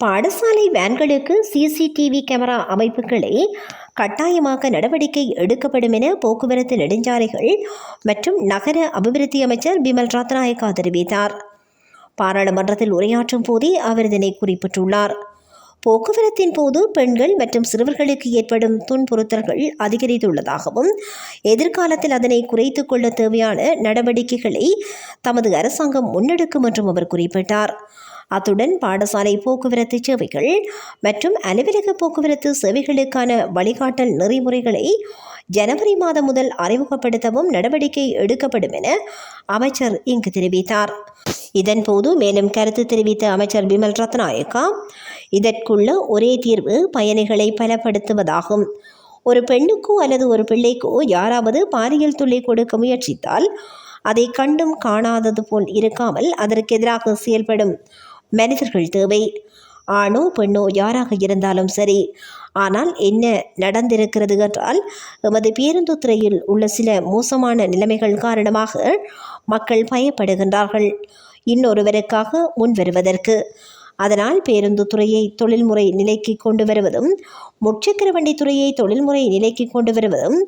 பாடசாலை வேன்களுக்கு CCTV camera அமைப்புகளை கட்டாயமாக்க நடவடிக்கை எடுக்கப்படும் என போக்குவரத்து நெடுஞ்சாலைகள் மற்றும் நகர அபிவிருத்தி அமைச்சர் பிமல் ரத்நாயக்கா தெரிவித்தார். பாராளுமன்றத்தில் உரையாற்றும் போதே அவர் இதனை குறிப்பிட்டுள்ளார். போக்குவரத்தின் போது பெண்கள் மற்றும் சிறுவர்களுக்கு ஏற்படும் துன்புறுத்தல்கள் அதிகரித்துள்ளதாகவும் எதிர்காலத்தில் அதனை குறைத்து கொள்ள தேவையான நடவடிக்கைகளை தமது அரசாங்கம் முன்னெடுக்கும் என்றும் அவர் குறிப்பிட்டார். அத்துடன் பாடசாலை போக்குவரத்து சேவைகள் மற்றும் அலுவலக போக்குவரத்து சேவைகளுக்கான வழிகாட்டல் நெறிமுறைகளை ஜனவரி மாதம் முதல் அறிமுகப்படுத்தவும் நடவடிக்கை எடுக்கப்படும் என அமைச்சர் இங்கு தெரிவித்தார். இதன்போது மேலும் கருத்து தெரிவித்த அமைச்சர் பிமல் ரத்நாயக்கா இதற்குள்ள ஒரே தீர்வு பயணிகளை பலப்படுத்துவதாகும். ஒரு பெண்ணுக்கோ அல்லது ஒரு பிள்ளைக்கோ யாராவது பாலியல் தொல்லை கொடுக்க முயற்சித்தால் அதை கண்டும் காணாதது போல் இருக்காமல் அதற்கு எதிராக செயல்படும். மனிதர்கள் தேவை. ஆணோ பெண்ணோ யாராக இருந்தாலும் சரி. ஆனால் என்ன நடந்திருக்கிறது என்றால் எமது பேருந்து துறையில் உள்ள சில மோசமான நிலைமைகள் காரணமாக மக்கள் பயப்படுகின்றார்கள். இன்னொருவருக்காக முன் வருவதற்கு அதனால் பேருந்து துறையை தொழில்முறை நிலைக்கு கொண்டு வருவதும் முச்சக்கர வண்டி துறையை தொழில்முறை நிலைக்கு கொண்டு வருவதும்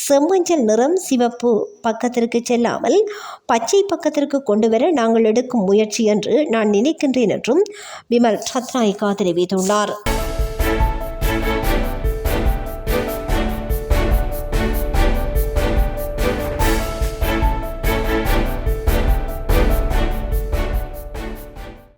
செம்மஞ்சள் நிறம் சிவப்பு பக்கத்திற்கு செல்லாமல் பச்சை பக்கத்திற்கு கொண்டு வர நாங்கள் எடுக்கும் முயற்சி என்று நான் நினைக்கின்றேன் என்றும் விமல் சத்ராய்கா தெரிவித்துள்ளார்